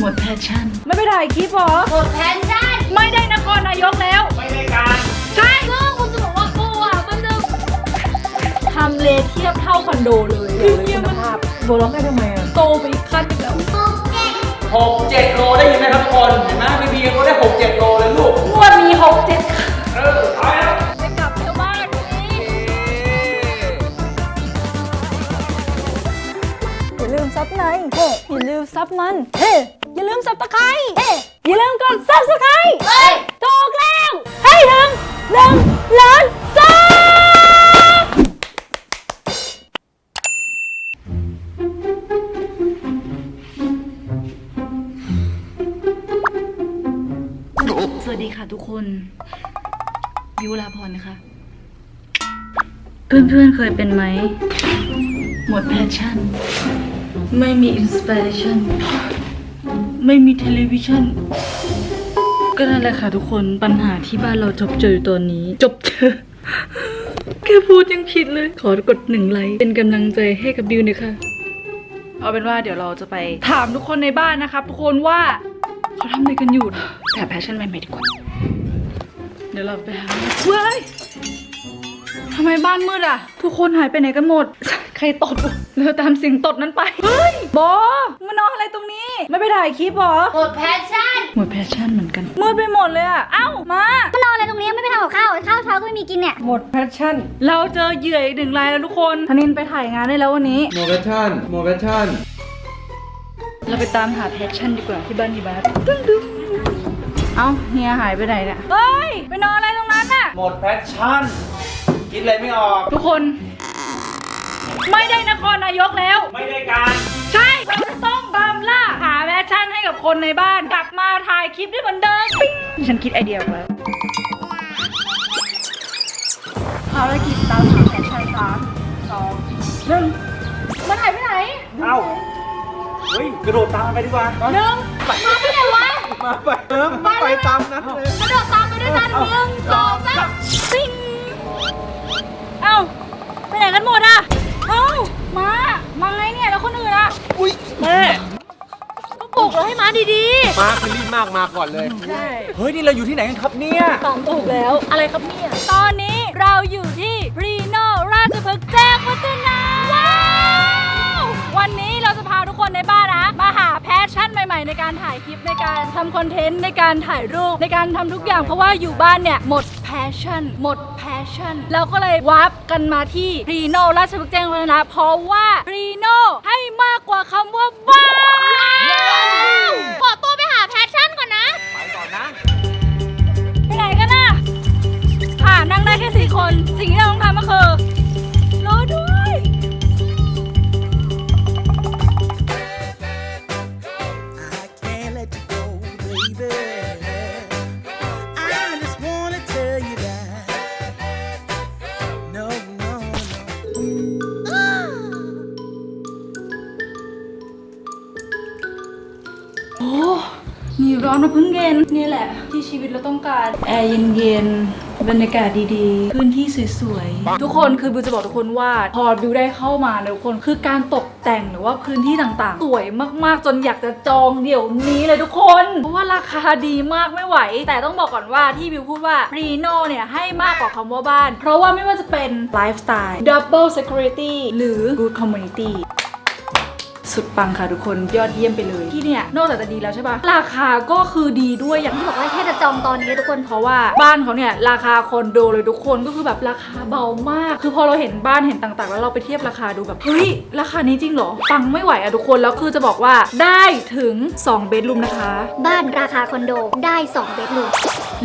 หมดแพชชั่น ไม่ไปถ่ายคลิปเหรอ หมดแพชชั่น ไม่ได้นครนายกแล้ว ไม่ได้การ ใช่ซึ่งคุณจะบอกว่ากูอะมันจะทำเลเทียบเท่าคอนโดเลยเลยคุณภาพโบล็อกได้ทำไมอะโตไปอีกขั้นหนึงแล้ว หกเจ็ดโลได้ยินไหมครับทุกคนเห็นไหมพี่บีเขาได้หกเจ็ดโลเลยลูกงวดมีหกเจ็ดเออเอาแล้วไปกลับเที่ยวบ้านอย่าลืมซับในเฮ้อย่าลืมซับมันเฮ้ อย่าลืมซับตะไคร้เฮ้อย่าลืมกดซับสไครต์เฮ้ยถูกแล้ว ให้ถึงหนึ่งล้านซับสวัสดีค่ะทุกคนบิวลาพรนะคะ เพื่อนๆเคยเป็นไหม หมดแพชชั่น ไม่มีอินสปิเรชัน ไม่มีเทเลวิชันก็นั่นแหละค่ะทุกคนปัญหาที่บ้านเราจบเจอตอนนี้ จบเจอ แค่พูดยังผิดเลย ขอกดหนึ่งไลค์เป็นกำลังใจให้กับบิวหน่อยค่ะเอาเป็นว่าเดี๋ยวเราจะไปถามทุกคนในบ้านนะครับทุกคนว่าเขาทำอะไรกันอยู่แต่แพชชั่นใหม่ๆดีกว่าเดี๋ยวเราไปหาเว้ยทำไมบ้านมืดอะ ทุกคนหายไปไหนกันหมด ใครตดวะเราตามเสียงตดนั้นไป เฮ้ยบอมานอนอะไรตรงนี้ ไม่ไปถ่ายคลิปเหรอ หมดแพชชั่น หมดแพชชั่นเหมือนกันมืดไปหมดเลยอะ เอ้า มามานอนอะไรตรงนี้ไม่ไปทำกับข้าวข้าวเช้าก็ไม่มีกินเนี่ย หมดแพชชั่น เราเจอเหยื่ออีกหนึ่งรายแล้วทุกคนธนินไปถ่ายงานได้แล้ววันนี้โมเวชั่นโมเวชั่น เราไปตามหาแพชชั่นดีกว่าที่บ้านที่บ้านตึ้งดึงเอ้าเฮียหายไปไหนเนี่ย เฮ้ย ไปนอนอะไรตรงนั้นน่ะ หมดแพชชั่น คิดอะไรไม่ออก ทุกคน ไม่ได้นครนายกแล้ว ไม่ได้การ ใช่เราจะต้องตามล่าหาแพชชั่นให้กับคนในบ้าน กลับมาถ่ายคลิปได้เหมือนเดิมปิ๊งฉันคิดไอเดียออกแล้วภารกิจตามหาแพชชั่นสามสองหนึ่งมันหายไปไหนเอ้า เฮ้ย กระโดดตามมันไปดีกว่า หนึ่งมาไม่ได้วะ มาไปเติมไปตามนั้นเลย กระโดดตามไปด้วยกันหนึ่งสองสามปิ๊งเอ้าไปไหนกันหมดอะเอ้า มา มาไงเนี่ยแล้วคนอื่นอะอุ้ยแม่ก็ปลุกเราให้มาดีมาคือรีบมากมาก่อนเลยใช่เฮ้ย นี่เราอยู่ที่ไหนกันครับเนี่ยตอบถูกแล้ว อะไรครับเนี่ย ตอนนี้เราอยู่ที่พรีโนราชพฤกษ์แจ้งวัฒนะว้าว วันนี้เราจะพาทุกคนในบ้านนะ มาหาแพชชั่นใหม่ๆ ในการถ่ายคลิปในการทำคอนเทนต์ในการถ่ายรูปในการทำทุกอย่างเพราะว่าอยู่บ้านเนี่ย หมดแพชชั่น หมดแพชชั่นเราก็เลยวาร์ปกันมาที่พรีโนราชพฤกษ์แจ้งวัฒนะเพราะว่าพรีโนให้มากกว่าคำว่าว้าวๆขอตัวไปหาแพชชั่นก่อนนะ ไปก่อนนะ ไปไหนกันน่ะค่ะนั่งได้แค่สี่คนสิ่งที่เราต้องทำก็คือรอ็นนี่แหละ ที่ชีวิตเราต้องการ แอร์เย็นๆ บรรยากาศดีๆ พื้นที่สวยๆ ทุกคนคือบิวจะบอกทุกคนว่าพอบิวได้เข้ามาเนี่ยทุกคนคือการตกแต่งหรือว่าพื้นที่ต่างๆ สวยมากๆ จนอยากจะจองเดี๋ยวนี้เลยทุกคน เพราะว่าราคาดีมากไม่ไหว แต่ต้องบอกก่อนว่าที่บิวพูดว่า r e n o เนี่ยให้มากกว่าคำว่าบ้าน เพราะว่าไม่ว่าจะเป็นไลฟ์สไตล์ double security หรือ good community สุดปังค่ะทุกคนยอดเยี่ยมไปเลย ที่เนี่ยนอกจากจะดีแล้วใช่ปะราคาก็คือดีด้วยอย่างที่บอกว่าแค่จะจองตอนนี้ทุกคนเพราะว่าบ้านเขาเนี่ยราคาคอนโดเลยทุกคนก็คือแบบราคาเบามาก คือพอเราเห็นบ้านเห็นต่างๆ แล้วเราไปเทียบราคาดูแบบเฮ้ยราคานี้จริงเหรอปังไม่ไหวอะทุกคนแล้วคือจะบอกว่าได้ถึง2เบดรูมนะคะ บ้านราคาคอนโดได้2เบดรูม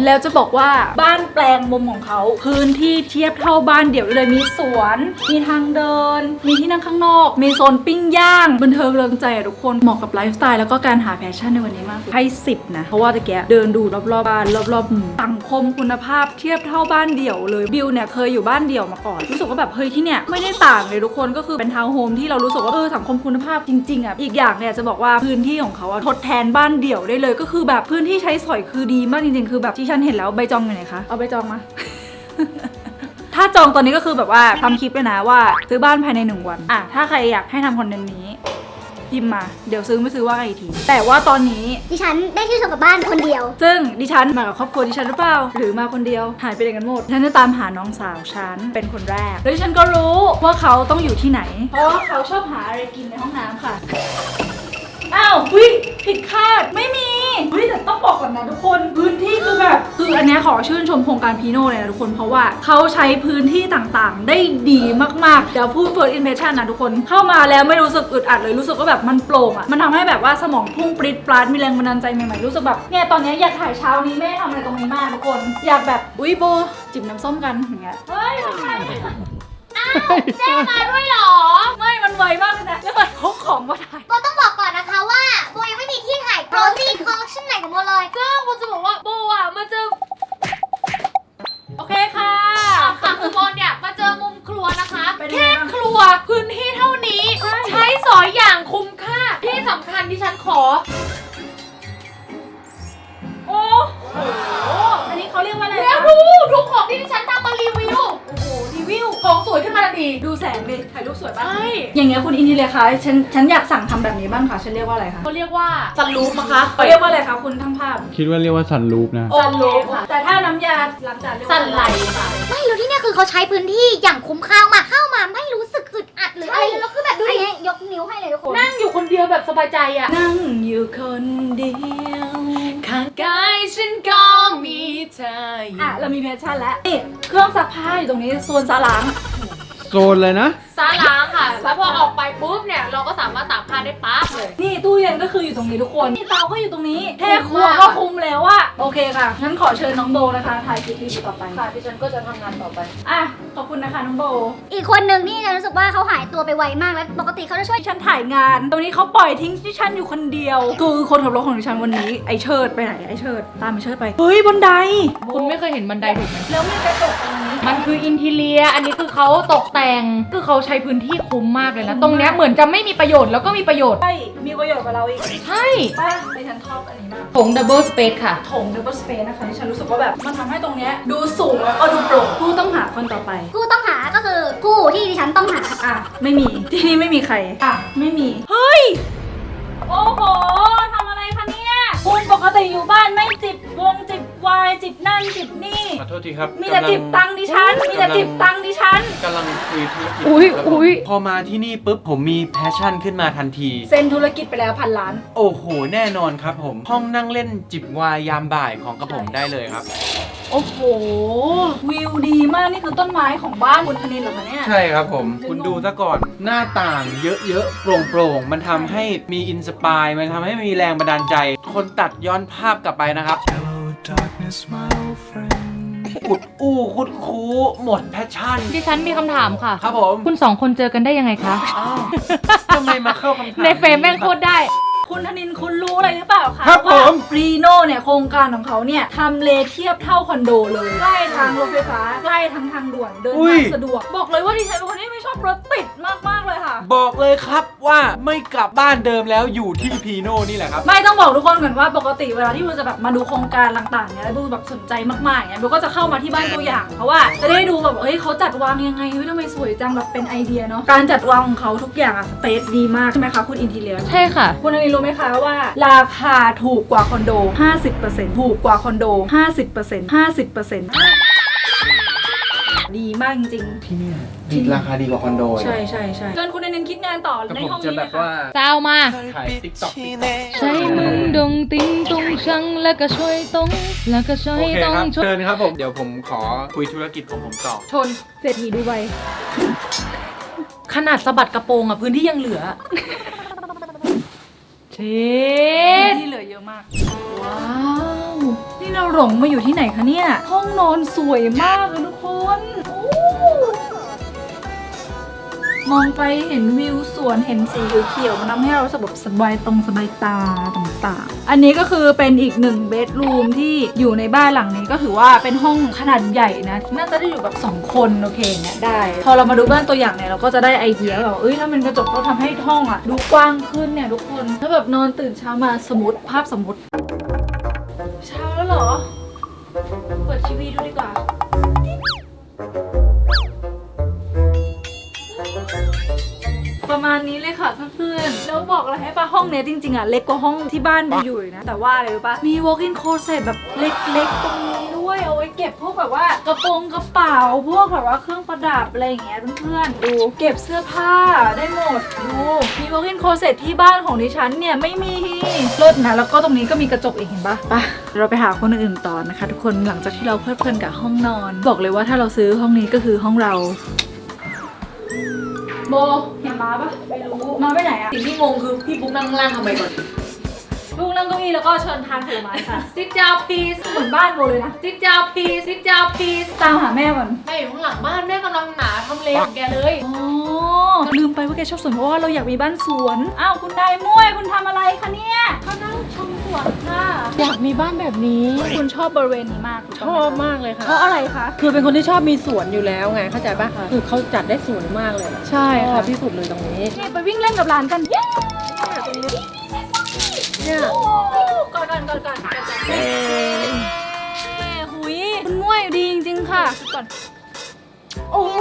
แล้วจะบอกว่าบ้านแปลงมุมของเขาพื้นที่เทียบเท่าบ้านเดี่ยวเลยมีสวน มีทางเดิน มีที่นั่งข้างนอก มีโซนปิ้งย่างบันเทิงเริงใจอะทุกคนเหมาะกับไลฟ์สไตล์แล้วก็การหาแพชชั่นในวันนี้มากให้สิบนะ เพราะว่าตะแกเดินดูรอบๆบ้านรอบๆหมู่สังคมคุณภาพเทียบเท่าบ้านเดี่ยวเลยบิวเนี่ยเคยอยู่บ้านเดี่ยวมาก่อนรู้สึกว่าแบบเฮ้ยที่เนี่ยไม่ได้ต่างเลยทุกคนก็คือเป็นทาวน์โฮมที่เรารู้สึกว่าเออสังคมคุณภาพจริงๆอะอีกอย่างเนี่ยจะบอกว่าพื้นที่ของเขาอะทดแทนบ้านเดี่ยวได้เลย ก็คือแบบพื้นที่ใช้สอยคือดีมากจริงๆ คือแบบที่ฉันเห็นแล้วใบจองอยู่ไหนคะเอาใบจองมาถ้าจองตอนนี้ก็คือแบบว่าทำคลิปเลยนะว่า ซื้อบ้านภายในหนึ่งวัน อะ ถ้าใครอยากให้ทำคอนเทนต์นี้ พิมพ์มา เดี๋ยวซื้อไม่ซื้อว่ากันอีกที แต่ว่าตอนนี้ดิฉันได้ที่ชมกับบ้านคนเดียว ซึ่งดิฉันมากับครอบครัวดิฉันหรือเปล่า หรือมาคนเดียว หายไปไหนกันหมดฉันจะตามหาน้องสาวฉันเป็นคนแรก แล้วดิฉันก็รู้ว่าเขาต้องอยู่ที่ไหน เพราะว่าเขาชอบหาอะไรกินในห้องน้ำค่ะ อ้าววิผิดคาดไม่มีเฮ้ยแต่ต้องบอกก่อนนะทุกคน พื้นที่คือแบบคืออันเนี้ยขอชื่นชมโครงการพีโน่เลยนะทุกคนเพราะว่าเขาใช้พื้นที่ต่างๆ ได้ดีมากๆ เดี๋ยวพูด first impression นะทุกคน เข้ามาแล้วไม่รู้สึกอึดอัดเลยรู้สึกว่าแบบมันโปร่งอะมันทำให้แบบว่าสมองพุ่งปริดปราดมีแรงบันดาลใจใหม่ๆรู้สึกแบบเนี่ยตอนเนี้ยอยากถ่ายเช้านี้ไม่ได้ทำอะไรตรงนี้มากทุกคน อยากแบบอุ้ยโบจิบน้ำส้มกันอย่างเงี้ยเฮ้ยทำไมเจ๊มาด้วยเหรอ ไม่มันไวมากเลยนะแล้ว คุณอินทีเลยคะฉันฉันอยากสั่งทำแบบนี้บ้างค่ะ ฉันเรียกว่าอะไรคะเขาเรียกว่าซันรูฟมั้งคะเขาเรียกว่าอะไรคะคุณทั้งภาพคิดว่าเรียกว่าสันรูปนะโอเคค่ะ แต่ถ้าน้ำยาล้างจานเรียกว่าสั่นไหลค่ะ ไม่รู้ที่เนี่ยคือเขาใช้พื้นที่อย่างคุ้มค่ามากเข้ามาไม่รู้สึกอึดอัดหรืออะไรเลยแล้วคือแบบดูดิยกนิ้วให้เลยทุกคน นั่งอยู่คนเดียวแบบสบายใจอะ นั่งอยู่คนเดียวข้างกายฉันก็มีเธออยู่ อะเรามีแพชชั่นแล้วนี่เครื่องซักผ้าอยู่ตรงนี้โซนซาล้าง โซนเลยนะซาล้างค่ะ แล้วพอออกไปปุ๊บเนี่ยเราก็สามารถตากผ้าได้ปั๊บเลย นี่ตู้เย็นก็คืออยู่ตรงนี้ทุกคนนี่เตาก็อยู่ตรงนี้แค่ครัวก็คุ้มแล้วอะโอเคค่ะงั้นขอเชิญน้องโบนะคะถ่ายคลิปรีวิวต่อไปค่ะดิฉันก็จะทำงานต่อไปอะขอบคุณนะคะน้องโบ อีกคนหนึ่งนี่ฉันรู้สึกว่าเขาหายตัวไปไวมากแล้ว ปกติเขาจะช่วยดิฉันถ่ายงาน ตรงนี้เขาปล่อยทิ้งดิฉันอยู่คนเดียว คือคนขับรถของดิฉันวันนี้ไอเชิดไปไหนไอเชิดตามไอเชิดไปเฮ้ยบนไดคุณไม่เคยเห็นบันไดถูกไหมแล้วมีกระจกตรงนี้ มันคืออินทีเลีย อันนี้คือเขาตกแต่ง คือเขาใช้พื้นที่คุ้มมากเลยนะ ตรงเนี้ยเหมือนจะไม่มีประโยชน์แล้วก็มีประโยชน์ ใช่มีประโยชน์กับเราอีกใช่ป้าดิฉันชอบอันนี้มากถงดับเบิลสเปซค่ะโถง double space นะคะที่ฉันรู้สึกว่าแบบ มันทำให้ตรงเนี้ยดูสูงแล้วก็ดูโปร่งผู้ต้องหาคนต่อไป ผู้ต้องหาก็คือผู้ที่ดิฉันต้องหา อะ ไม่มี ที่นี่ไม่มีใคร อะ ไม่มี เฮ้ย โอ้โหทำอะไรคะเนี่ย คุณปกติอยู่บ้านไม่จิบวงจิบวายจิบนั่นจิบนี่ ขอโทษทีครับมีแต่จิบตังค์ดิฉัน มีแต่จิบตังค์ดิฉัน กำลังคุยธุรกิจอุ๊ยแล้วผมอุ๊ย พอมาที่นี่ปุ๊บผมมีแพชชั่นขึ้นมาทันที เซ็นธุรกิจไปแล้วพันล้าน โอ้โห แน่นอนครับผม ห้องนั่งเล่นจิบวายยามบ่ายของกระผมใช่ได้เลยครับ โอ้โห วิวดีมากนี่คือต้นไม้ของบ้านคุณธนินเหรอคะเนี่ย ใช่ครับผมจริงคุณดูซะก่อนหน้าต่างเยอะๆ โปร่งๆ มันทำให้มีอินสปายมันทำให้มีแรงบันดาลใจ คนตัดย้อนภาพกลับไปนะครับ Hello, darkness, my old friend. อุดอู้คุดคูหมดแพชชั่น ดิฉันมีคำถามค่ะ ครับผม คุณสองคนเจอกันได้ยังไงคะ อ้าวทำไมมาเข้าคำถามในเฟรมแม่งโคตรได้ คุณธนินคุณรู้อะไรหรือเปล่าคะครับว่าผม รีโน่เนี่ยโครงการของเขาเนี่ยทำเลเทียบเท่าคอนโดเลยใกล้ทางรถไฟฟ้าใกล้ทางทางด่วนเดินอุ้ทายงสะดวก บอกเลยว่าดิฉันเป็นคนที่ไม่ชอบรถติดมากๆเลยค่ะ บอกเลยครับว่าไม่กลับบ้านเดิมแล้วอยู่ที่พีโน่นี่แหละครับ ไม่ต้องบอกทุกคนก่อนว่าปกติเวลาที่บูจะแบบมาดูโครงการต่างๆเนี่ยแล้วบูแบบสนใจมากๆเนี่ยบูก็จะเข้ามาที่บ้านตัวอย่าง เพราะว่าจะได้ดูแบบเฮ้ยเขาจัดวางยังไงเฮ้ยทำไมสวยจังแบบเป็นไอเดียเนาะการจัดวางของเขาทุกอย่างอะสเปซดีมากใช่ไหมคะคุณอินทีเลียใช่ค่ะ คุณอันนี้รู้ไหมคะว่า ราคาถูกกว่าคอนโด 50%ถูกกว่าคอนโด 50% 50%ดีมากจริงที่นี่ดีราคาดีกว่าคอนโดๆใช่ใช่ใช่เชิญคุณอันนี้คิดงานต่อแต่ในผมห้องจะนี้แบเลยบค่ะว่าเจ้ามาถ่ายติ๊กต็อกใช้มึงดงติงตงชังแล้วก็ช่วยตรงแล้วก็ช่วยโอเคตรงครับช่วยเชิญครับผมเดี๋ยวผมขอคุยธุรกิจของผมต่อชนเศรษฐีดูใบขนาดสะบัดกระโปรงอะพื้นที่ยังเหลือ เชดที่เหลือเยอะมาก ว้าว นี่เราหลงมาอยู่ที่ไหนคะเนี่ย ห้องนอนสวยมากเลยทุกคนอู้ มองไปเห็นวิวสวนเห็นสีเขียวๆมันทำให้เรารู้สึกแบบสบายตรงสบายตาต่างๆ อันนี้ก็คือเป็นอีกหนึ่งเบดรูมที่อยู่ในบ้านหลังนี้ก็ถือว่าเป็นห้องขนาดใหญ่นะ น่าจะได้อยู่แบบสองคนโอเคเนี่ยได้ พอเรามาดูบ้านตัวอย่างเนี่ยเราก็จะได้ไอเดียแบบเอ้ยถ้ามันกระจกก็ทำให้ห้องอะดูกว้างขึ้นเนี่ยทุกคนถ้าแบบนอนตื่นเช้ามาสมมติภาพสมมติ เช้าแล้วเหรอ เปิดทีวีดูดีกว่า ประมาณนี้เลยค่ะเพื่อนๆแล้วบอกอะไรให้ปะห้องเนี้ยจริงๆอะเล็กกว่าห้องที่บ้านบิวอยู่อีกนะ แต่ว่าอะไรรู้ปะมี walk-in closet แบบเล็กๆตรงนี้ด้วยเอาไว้เก็บพวกแบบว่ากระโปรงกระเป๋าพวกแบบว่าเครื่องประดับอะไรอย่างเงี้ยเพื่อนๆดูเก็บเสื้อผ้าได้หมดดูมี walk-in closet ที่บ้านของดิฉันเนี่ยไม่มีเลิศนะแล้วก็ตรงนี้ก็มีกระจกอีกเห็นปะไปเราไปหาคนอื่นๆต่อนะคะ ทุกคนหลังจากที่เราเพลิดเพลินกับห้องนอน บอกเลยว่าถ้าเราซื้อห้องนี้ก็คือห้องเรา โบเห็นม้าปะไม่รู้ม้าไปไหนอะสิ่งที่งงคือพี่บุ๊กนั่งข้างล่างทำไมก่อนลูกนั่งเก้าอี้แล้วก็เชิญทานผลไม้ค่ะซิกจาวพีสเหมือนบ้านโบเลยนะซิกจาวพีสซิกจาวพีสตามหาแม่ก่อนแม่อยู่ข้างหลังบ้านแม่กำลังหนาทำเลของแกเลยอ๋อลืมไปว่าแกชอบสวนเพราะว่าเราอยากมีบ้านสวนอ้าวคุณนายมุ้ยคุณทำอะไรคะเนี่ยเขานั่งชมสวนค่ะ อยากมีบ้านแบบนี้ คุณชอบบริเวณนี้มากชอบมากเลยค่ะ เพราะอะไรคะ คือเป็นคนที่ชอบมีสวนอยู่แล้วไงเข้าใจปะคือเขาจัดได้สวยมากเลยใช่ชอค่ะบที่สุดเลยตรงนี้ นี่ไปวิ่งเล่นกับหลานกันเย้เนี่ยโอ้ก่อนก่อนก่อนก่อนก่อนก่อนแม่หุยคุณมุ้ยดีจริงๆค่ะก่อน โอ้โห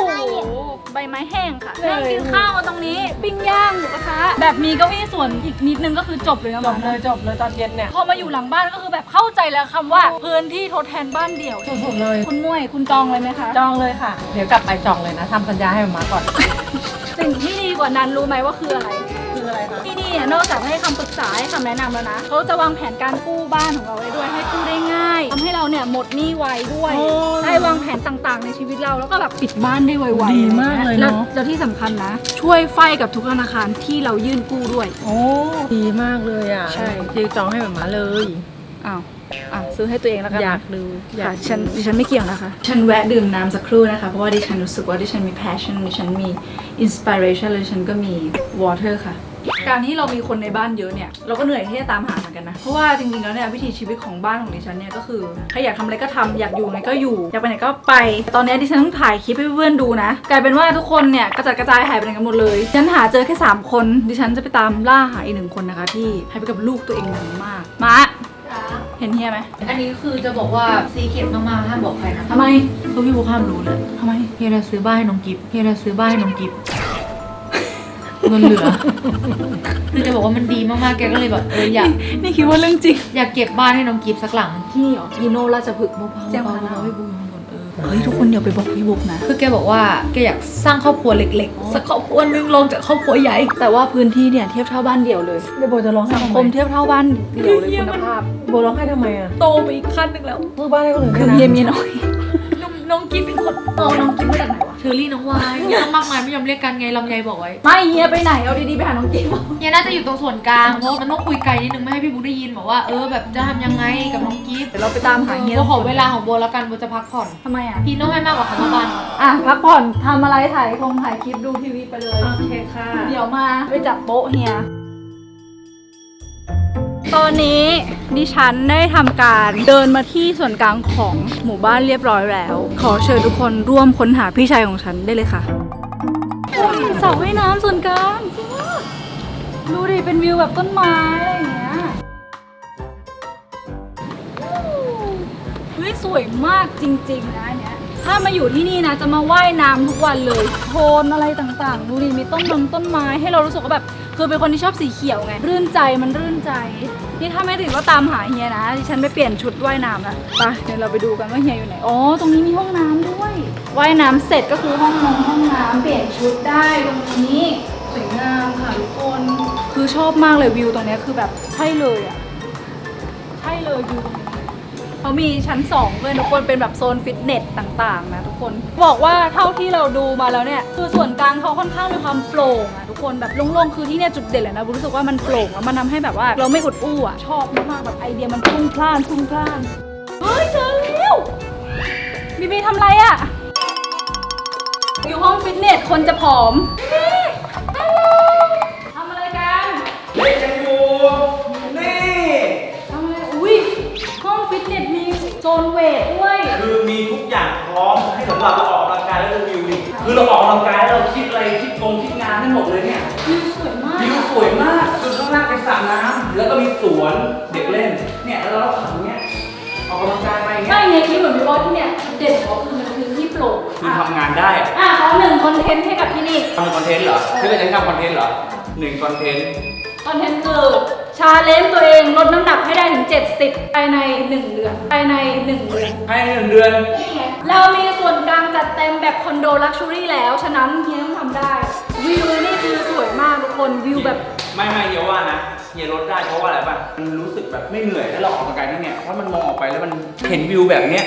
ใบไม้แห้งค่ะนั่งกินข้าวกันตรงนี้ ปิ้งย่างหมูกระทะแบบมีเก้าอี้ส่วนอีกนิดนึงก็คือจบเลยนะจบเลยจบเลยตอนเย็นเนี่ยพอมาอยู่หลังบ้านก็คือแบบเข้าใจแล้วคำว่าพื้นที่ทดแทนบ้านเดี่ยวสุดๆเลย คุณมุ้ยคุณจองเลยไหมคะ จองเลยค่ะ เดี๋ยวกลับไปจองเลยนะทำสัญญาให้มาก่อน สิ่งที่ดีกว่านั้นรู้ไหมว่าคืออะไร คืออะไรคะที่นี่เนี่ยนอกจากให้คำปรึกษาให้คำแนะนำแล้วนะเขาจะวางแผนการกู้บ้านของเราไว้ด้วยให้กู้ได้ง่ายทำให้เราเนี่ยหมดหนี้ไวด้วยโอ้ได้วางแผนต่างๆ ในชีวิตเราแล้วก็แบบปิดบ้านได้ไวๆดีมากเลยเนอะ แวแล้วที่สำคัญนะ ช่วยไฟกับทุกธนาคารที่เรายื่นกู้ด้วย โอ้ดีมากเลยอะใช่ จีจองให้มาเลย อ้าวอะซื้อให้ตัวเองแล้วกันอยานะกดูอยาค่ะกฉันดิฉันไม่เกี่ยวนะคะ ฉันแวะดื่มน้ำสักครู่นะคะ เพราะว่าดิฉันรู้สึกว่าดิฉันมี passion ดิฉันมี inspiration เลยฉันก็มี water ค่ะ การที่เรามีคนในบ้านเยอะเนี่ยเราก็เหนื่อยที่จะตามหาเหมือนกันนะ เพราะว่าจริงๆแล้วเนี่ยวิถีชีวิตของบ้านของดิฉันเนี่ยก็คือใครอยากทำอะไรก็ทำอยากอยู่ไหนก็อยู่อยากไปไหนก็ไป ตอนนี้ดิฉันต้องถ่ายคลิปให้เพื่อนๆดูนะ กลายเป็นว่าทุกคนเนี่ยกระจัดกระจายหายไปไหนกันหมดเลยดิฉันหาเจอแค่สามคน ดิฉันจะไปตามล่าหาอีกหนึ่งคนนะคะ ที่หายไปกับลูกตัวเองนานมากมาเห็นเฮียไหมอันนี้คือจะบอกว่าซีเค็ดมากๆห้ามบอกใครนะทำไมคือพี่บุ๊กห้ามรู้เลยทำไมเฮียจะซื้อบ้านให้น้องกิฟต์เฮียจะซื้อบ้านให้น้องกิฟ ต์เงินเหลือ คือจะบอกว่ามันดีมากๆ แกก็เลยแบบเอออยากนี่คิดว่าเรื่องจริง อยากเก็บบ้านให้น้องกิฟต์สักหลังที่นี่เหรอยีโนราชพฤกษ์เบาๆแจ้งเบาพาๆให้บุ๊กอยู่ข้างบนเออ เฮ้ยทุกคนเดี๋ยวไปบอกพี่บุ๊กนะ คือแกบอกว่าแกอยากสร้างครอบครัวเล็กๆ สักครอบครัวนึงลงจากครอบครัวใหญ่ แต่ว่าพื้นที่เนี่ยเทียบเท่าบ้านเดี่ยวเลยเดี๋ยวโบจะร้องให้สังทำคไมมเทียบเท่าบ้านเดี่ยวเลยคุณภาพโบร้องให้ทำไมอะโตไปอีกขั้นหนึ่งแล้วซื้อบ้านให้คนอื่นคืด้วอยนะเมียเมียน้อย น้องน้องกิฟต์เป็นคนเอาน้องกิฟต์มาจากไหนวะ เชอรี่น้องวายไม่ต้องมากมายไม่ยอมเรียกกันไงลำไยบอกไว้ไม่เฮียไปไหนเอาดีๆไปหาน้องกิ๊ฟเฮียน่าจะอยู่ตรงส่วนกลางเพราะมันต้องคุยไกลนิดนึงไม่ให้พี่บุ๊กได้ยินบอกว่าเออแบบจะทำยังไงกับน้องกิฟต์เดี๋ยวเราไปตามหาเฮียโบขอเวลาของโบแล้วกันโบจะพักผ่อนทำไมอะพี่ต้องให้มากกว่าคำว่าบ้านอะพักผ่อนทำอะไรถ่ายคงถ่ายคลิปดูทีวีไปเลยโอเคค่ะ เดี๋ยวมาไปจับโป๊ะเฮีย ตอนนี้ดิฉันได้ทำการเดินมาที่ส่วนกลางของหมู่บ้านเรียบร้อยแล้ว ขอเชิญทุกคนร่วมค้นหาพี่ชายของฉันได้เลยค่ะเสาว่ายน้ำส่วนกลางดูดิเป็นวิวแบบต้นไม้อะไรอย่างเงี้ยเฮ้ยสวยมากจริง ๆ นะเนี้ยถ้ามาอยู่ที่นี่นะ จะมาว่ายน้ำทุกวันเลยโทนอะไรต่างๆ ดูดิมีต้นนมต้นไม้ให้เรารู้สึกว่าแบบคือเป็นคนที่ชอบสีเขียวไง รื่นใจมันรื่นใจ นี่ถ้าไม่ถึงว่าตามหาเฮียนะดิฉันไปเปลี่ยนชุดว่ายน้ำแล้วไปเดี๋ยวเราไปดูกันว่าเฮียอยู่ไหนอ๋อตรงนี้มีห้องน้ำด้วยว่ายน้ำเสร็จก็คือห้องนงห้องน้ำเปลี่ยนชุดได้ตรงนี้สวยงามค่ะทุกคนคือชอบมากเลยวิวตรงเนี้ยคือแบบใช่เลยอะใช่เลยวิวตรงนี้ เขามีชั้น2เลยทุกคนเป็นแบบโซนฟิตเนสต่างๆนะทุกคน บอกว่าเท่าที่เราดูมาแล้วเนี่ย คือส่วนกลางเขาค่อนข้างมีความโปร่งอะทุก คนแบบโล่งๆคือที่เนี่ยจุดเด่นเลยนะรู้สึกว่ามันโปร่งแล้วมันทำให้แบบว่า เราไม่อุดอู้อะชอบมากๆแบบไอเดียมันพุ่งพล่านพุ่งพล่านเฮ้ยเจอแล้วบีบีทำไรอะอยู่ห้องฟิตเนสคนจะผอมบีบีฮัลโหลทำอะไรกันเล่นกันอยู่นี่ทำอะไรอุ้ยห้องฟิตเนสมีโซนเวทด้วยคือมีทุกอย่างพร้อมให้สำหรับเราออกกำลังกายแล้วเราวิวดิคือเราออกกำลังกาย หมดเลยเนี่ยวิวสวยมากวิวสวยมากคือข้างล่างเป็นสระน้ำแล้วก็มีสวนเด็กเล่น เนี่ยแล้วเราขังเนี้ยออกกำลังกายไปอย่างเงี้ไม่ยเนี่ยคิดเหมือนพี่บอสที่เนี่ยเด่นของเขาคือมันคือที่โปร่โลคือทำงานได้อะอะขอหนึ่งคอนเทนต์ให้กับที่นี่ทำคอนเทนต์เหรอพี่ก็จะทำคอนเทนต์เหรอหนึ่งคอนเทนต์คอนเทนต์คือ ชาเลนจ์ตัวเองลดน้ำหนักให้ได้ถึง 70 ภายใน 1 เดือน ภายใน 1 เดือนให้หนึ่งเดือน เรามีส่วนกลางจัดเต็มแบบคอนโดลักชัวรี่แล้ว ฉะนั้นเฮียต้องทำได้ วิวนี่คือสวยมากทุกคนวิวแบบ ไม่ไม่เฮียว่านะเฮียลดได้เพราะว่าอะไรป่ะมันรู้สึกแบบไม่เหนื่อยถ้าเราออกกำลังกายที่เนี่ยถ้ามันมองออกไปแล้วมันเห็นวิวแบบเนี้ย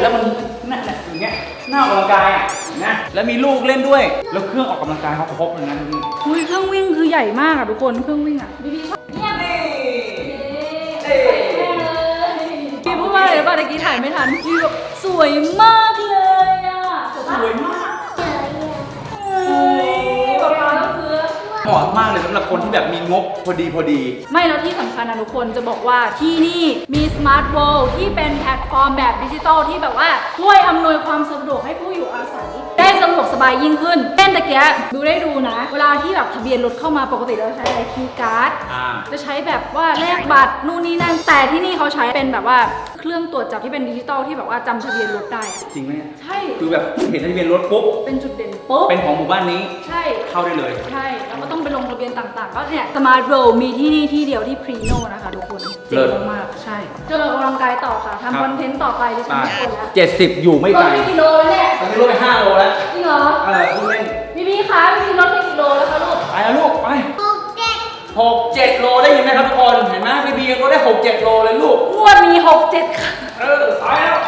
แล้วมันนั่นน่ะอย่างเงี้ยหน้าออกกำลังกายอะนะแล้วมีลูกเล่นด้วย แล้วเครื่องออกกำลังกายเขาครบเลยนะนี่อุ้ยเครื่องวิ่งคือใหญ่มากอะทุกคนเครื่องวิ่งอะบีบีชอบเนี่ย พี่พูดว่าอะไรหรือเปล่าตะกี้ถ่ายไม่ทันพี่แบบสวยมากเลยอะสวยมากแบบเราต้องซื้อเหมาะมากเลยสำหรับคนที่แบบมีงบพอดีพอดี ไม่แล้วที่สำคัญนะทุกคนจะบอกว่าที่นี่มี Smart World ที่เป็นแพลตฟอร์มแบบดิจิตอลที่แบบว่าช่วยอำนวยความสะดวกให้ผู้อยู่อาศัย ได้ สะดวกสบายยิ่งขึ้นเช่นตะเกียดูได้ดูนะ เวลาที่แบบทะเบียนรถเข้ามาปกติเราใช้อะไรคีย์การ์ดอ่า จะใช้แบบว่าแลกบัตรนู่นนี่นั่นแต่ที่นี่เขาใช้เป็นแบบว่าเค รื่องตรวจจับที่เป็นดิจิตอลที่แบบว่าจำทะเบียนรถได้อะจริงไหมเนี่ยใช่ คือแบบเห็นทะเบียนรถปุ๊บ เป็นจุดเด่นปุ๊บเป็นของหมู่บ้านนี้ ใช่ เข้าได้เลย ใช่ แล้วก็ต้องไปลงทะเบียนต่างๆ ก็เนี่ย Smart Road มีที่นี่ที่เดียวที่พรีโนนะคะทุกคนเจ๋เลิงศมากๆใช่จะออกกำลังกายต่อค่ะครับทำคอนเทนต์ต่อไปดิฉันไม่ควรแล้วเจ็ดสิบอยู่ไม่ลไกดลไปกี่โลแล้วเนี่ยตอนนี้ลดไปห้าโลแล้วจริงเหรอเออพูดเล่นพี่พี่คะพี่พี่ลดไปกี่โลแล้วคะลูก ไปแล้วลูกไปหกเจ็ดหกเจ็ดโลได้ยินไหมครับทุกคน เห็นไหมพี่บียังลดได้หกเจ็ดโลเลยลูกอ้ วนมี6 7ค่ะ เออไปแล้ว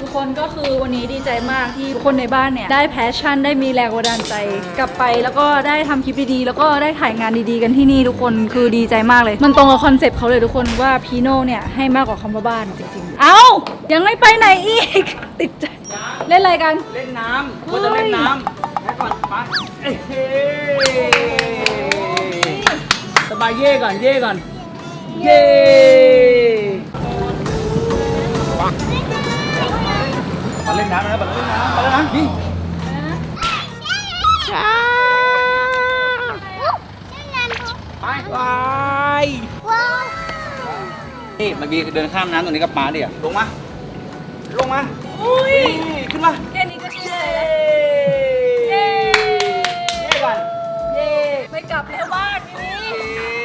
ทุกคนก็คือวันนี้ดีใจมากที่ทุกคนในบ้านเนี่ย ได้แพชชั่นได้มีแรงบันดาลใจกลับไปแล้วก็ได้ทำคลิปดีๆ แล้วก็ได้ถ่ายงานดีๆกันที่นี่ทุกคนคือดีใจมากเลย มันตรงกับคอนเซปต์เขาเลยทุกคนว่าพีโน่เนี่ยให้มากกว่าคำว่าบ้านจริงๆ เอ้า ยังไม่ไปไหนอีก ติดใจเล่นอะไรกัน เล่นน้ำควรจะเล่นน้ำไปก่อนไปเอ้ยเฮ้สบายเย่ก่อนเย่ก่อน เย่มาเล่นน้ำนะมาเล่นน้ำมาแล้วนะนี่ไปไปว้าวนี่เมื่อกี้เดินข้ามน้ำตรงนี้กับป้าดิอะลงมา ลงมาอุ้ยนี่ขึ้นมาแค่นี้ก็เชื่อเย้เย้ก่อนเย้ไม่กลับแล้วบ้านนี่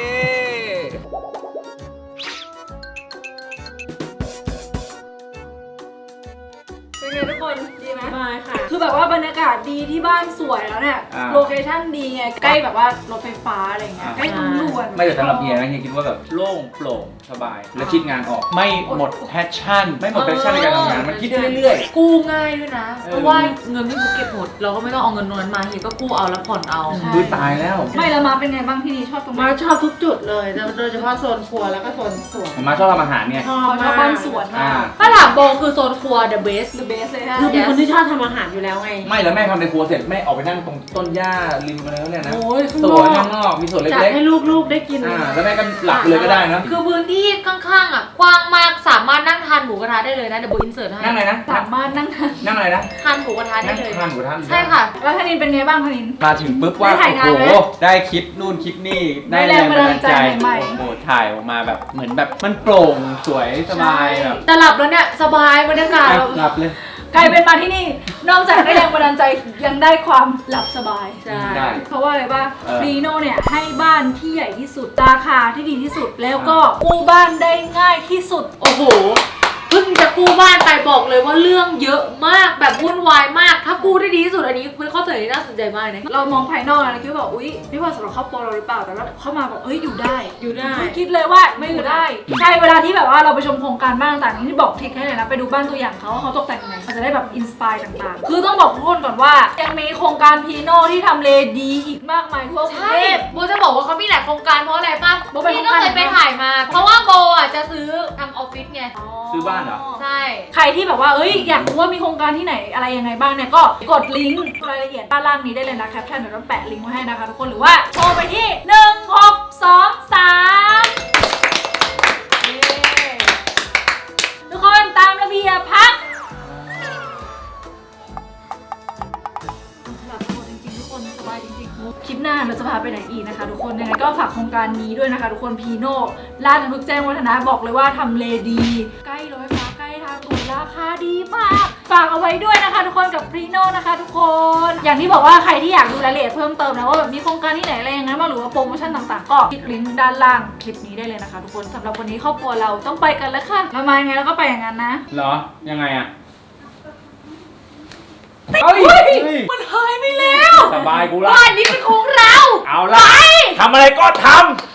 มได้ค่ะ คือแบบว่าบรรยากาศดีที่บ้านสวยแล้วเนี่ย อ่า โลเคชั่นดีไง ใกล้แบบว่ารถไฟฟ้าอะไรเงี้ย ใกล้ทางด่วนไม่แต่สำหรับเฮียนะเฮียคิดว่าแบบโล่งโปร่งสบาย และคิดงานออก ไม่หมดแพชชั่น ไม่หมดแพชชั่นในการทำงานมันคิดได้เรื่อย กู้ง่ายด้วยนะ เออ เพราะว่าเงินที่กูเก็บหมด เราก็ไม่ต้องเอาเงินนวนมาเฮียก็กู้เอาแล้วผ่อนเอาๆดูตายแล้วไม่แล้วมาเป็นไงบ้างที่นี่ชอบตรงไหนมาชอบทุกจุดเลย โดยเฉพาะโซนครัวแล้วก็โซนสวนผมมาชอบทำอาหารเนี่ย ชอบเขาชอบบ้านสวนมากอ่าถ้าถามโบคือโซนครัว the best the best เลยนะ คือเป็นคนที่ชอบทำอาหารอยู่แล้วไง ไม่แล้วแม่ทำในครัวเสร็จแม่ออกไปนั่งตรงต้นหญ้าริมอะไรนั่นเนี่ยนะโอ้ยข้างสนวนอกข้างนอกมีสวนจัดเล็กให้ลูกๆได้กิน ๆอ่าแล้วแม่ก็หลับเลยก็ได้นะคือพื้นที่ข้างๆอะกว้างมากสามารถนั่งทานหมูกระทะได้เลยนะเดี๋ยวโบอินเสิร์ตให้นั่งอะไรนะสามารถนั่งทานนั่งอะไรนะทานหมูกระทะได้นั่งเลย ทานหมูท่านใช่ค่ะ แล้วธนินเป็นไงบ้างธนิน มาถึงปุ๊บว่าได้ถ่ายงานโอ้โหไหมได้คิดนู่นคิดนี่ได้ได้แรแรงงบับันนดาดาลลใจใจใหม่ๆ โอ้โหถ่ายออกมาแบบเหมือนแบบมันโปร่งสวยสบายแบบแต่หลับแล้วเนี่ยสบายบรรยากาศอะหลับเลย กลายเป็นมาที่นี่ นอกจากได้แรงบันดาลใจยังได้ความหลับสบาย ใช่ ได้เพราะว่าอะไรป่ะเออ รีโนเนี่ยให้บ้านที่ใหญ่ที่สุดราคาที่ดีที่สุดแล้วก็กู้บ้านได้ง่ายที่สุด โอ้โห เพิ่งจะกู้บ้านไปบอกเลยว่าเรื่องเยอะมากแบบวุ่นวายมาก ถ้ากู้ได้ดีที่สุดอันนี้เป็นข้อเสนอที่น่าสนใจมากนะเรามองภายนอกนะเราคิดว่าแบบอุ๊ยนี่ว่าสำหรับครอบครัวเราหรือเปล่าแต่ว่าเข้ามาบอกเอ้ยอยู่ได้อยู่ได้ ไม่คิดเลยว่าไม่อยู่ได้ใช่เวลาที่แบบว่าเราไปชมโครงการบ้านต่างๆที่บอกทริคให้เลยนะไปดูบ้านตัวอย่างเขาว่าเขาตกแต่งยังไงมันจะได้แบบอินสปายต่างๆ คือต้องบอกทุกคนก่อนว่ายังมีโครงการพีโนที่ทำเลดีอีกมากมายทั่วกรุงใช่เทพ โบจะบอกว่าเขามีหลายโครงการเพราะอะไรป่ะโบไปพี่ก็โครงการ เคยไปถ่ายมา เพราะว่าโบอะจะซื้อทำออฟฟิศไง ซื้อบ้านเหรอ ใช่ ใครที่แบบว่า เอ้ย อยากรู้ว่ามีโครงการที่ไหนอะไรยังไงบ้างเนี่ย ก็กดลิงก์รายละเอียดด้านล่างนี้ได้เลยนะแคปชั่นเดี๋ยวเราแปะลิงก์ไว้ให้นะคะทุกคน หรือว่าโทรไปที่ 1623ทุกคนตามระเบียบพักหลับหมดจริงๆทุกคนสบายจริงๆ คลิปหน้าเราจะพาไปไหนอีกนะคะ ทุกคนยังไงก็ฝากโครงการนี้ด้วยนะคะ ทุกคนพีโน่ลาดพฤกษ์แจ้งวัฒนะบอกเลยว่าทำเลดี ใกล้รถไคาดีมาก ฝากเอาไว้ด้วยนะคะทุกคนกับพรีโนนะคะทุกคน อย่างที่บอกว่าใครที่อยากดูรายละเอียดเพิ่มเติมนะว่าแบบมีโครงการที่ไหนอะไรยังไงบ้างหรือว่าโปรโมชั่นต่างๆ ก็คลิกลิงก์ด้านล่างคลิปนี้ได้เลยนะคะ ทุกคนสำหรับวันนี้ครอบครัวเราต้องไปกันแล้วค่ะเรามายังไงเราก็ไปอย่างนั้นนะ เหรอ ยังไงอะเฮ้ยมันหายไปแล้วสบายกูละบ้านนี้เป็นของเรา เอาละทำอะไรก็ท